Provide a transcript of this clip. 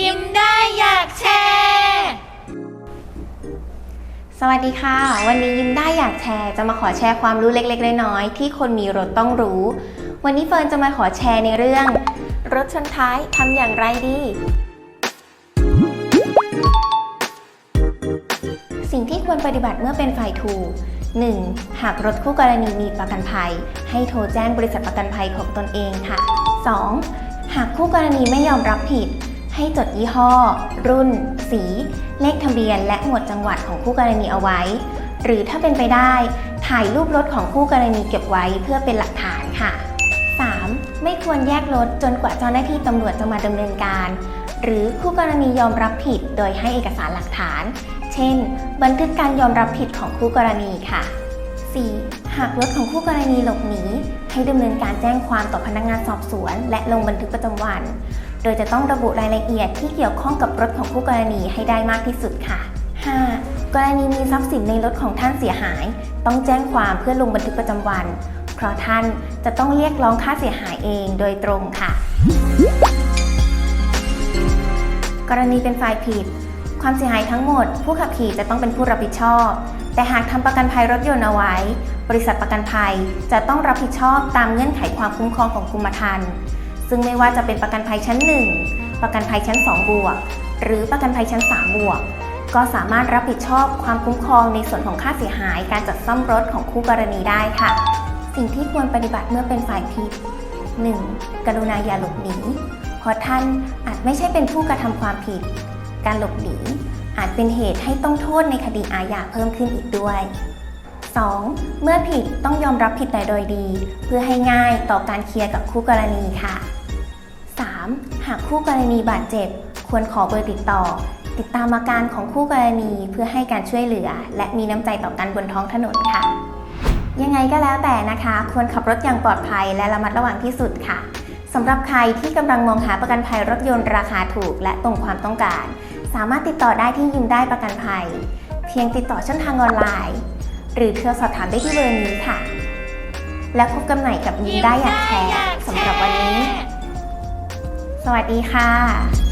ยิ้มได้อยากแชร์สวัสดีค่ะ วันนี้ยิ้มได้อยากแชร์จะมาขอแชร์ความรู้เล็กๆ น้อยๆที่คนมีรถต้องรู้ วันนี้เฟิร์นจะมาขอแชร์ในเรื่อง รถชนท้ายทำอย่างไรดี สิ่งที่ควรปฏิบัติเมื่อเป็นฝ่ายถูก 1. หากรถคู่กรณีมีประกันภัย ให้โทรแจ้งบริษัทประกันภัยของตนเองค่ะ 2. หากคู่กรณีไม่ยอมรับผิด ให้จดยี่ห้อ รุ่น สี เลขทะเบียน และหมวดจังหวัดของคู่กรณีเอาไว้ หรือถ้าเป็นไปได้ ถ่ายรูปรถของคู่กรณีเก็บไว้เพื่อเป็นหลักฐานค่ะ 3. ไม่ควรแยกรถจนกว่าเจ้าหน้าที่ตำรวจจะมาดำเนินการ หรือคู่กรณียอมรับผิดโดยให้เอกสารหลักฐาน เช่น บันทึกการยอมรับผิดของคู่กรณีค่ะ 4. หากรถของคู่กรณีหลบหนีให้ดำเนินการแจ้งความต่อพนักงานสอบสวน และลงบันทึกประจำวัน โดยจะต้องระบุรายละเอียดที่เกี่ยวข้องกับรถของคู่กรณีให้ได้มากที่สุดค่ะ 5. กรณีมีทรัพย์สินในรถของท่านเสียหาย ต้องแจ้งความเพื่อลงบันทึกประจำวัน เพราะท่านจะต้องเรียกร้องค่าเสียหายเองโดยตรงค่ะ กรณีเป็นฝ่ายผิด ความเสียหายทั้งหมด ผู้ขับขี่จะต้องเป็นผู้รับผิดชอบ แต่หากทำประกันภัยรถยนต์เอาไว้ บริษัทประกันภัยจะต้องรับผิดชอบตามเงื่อนไขความคุ้มครองของกรมธรรม์ ซึ่งไม่ว่าจะเป็นประกันภัยชั้น 1 ประกันภัยชั้น 2 บวก หรือประกันภัยชั้น 3 บวก ก็สามารถรับผิดชอบความคุ้มครองในส่วนของค่าเสียหายการจัดซ่อมรถของคู่กรณีได้ค่ะ สิ่งที่ควรปฏิบัติเมื่อเป็นฝ่ายผิด 1. กรุณาอย่าหลบหนี เพราะท่านอาจไม่ใช่เป็นผู้กระทำความผิด การหลบหนีอาจเป็นเหตุให้ต้องโทษในคดีอาญาเพิ่มขึ้นอีกด้วย 2. เมื่อผิดต้องยอมรับผิดแต่โดยดี เพื่อให้ง่ายต่อการเคลียร์กับคู่กรณีค่ะ 3. หากคู่กรณีบาดเจ็บ ควรขอเบอร์ติดต่อ ติดตามอาการของคู่กรณีเพื่อให้การช่วยเหลือ และมีน้ำใจต่อกันบนท้องถนนค่ะ ยังไงก็แล้วแต่นะคะ ควรขับรถอย่างปลอดภัยและระมัดระวังที่สุดค่ะสำหรับใครที่กำลังมองหาประกันภัยรถยนต์ราคาถูกและตรงความต้องการ สามารถติดต่อได้ที่ยิมได้ประกันภัย เพียงติดต่อช่องทางออนไลน์ หรือโทรสอบถามได้ที่เบอร์นี้ค่ะ แล้วพบกันใหม่กับยิมได้อยากแชร์สำหรับวันนี้ สวัสดีค่ะ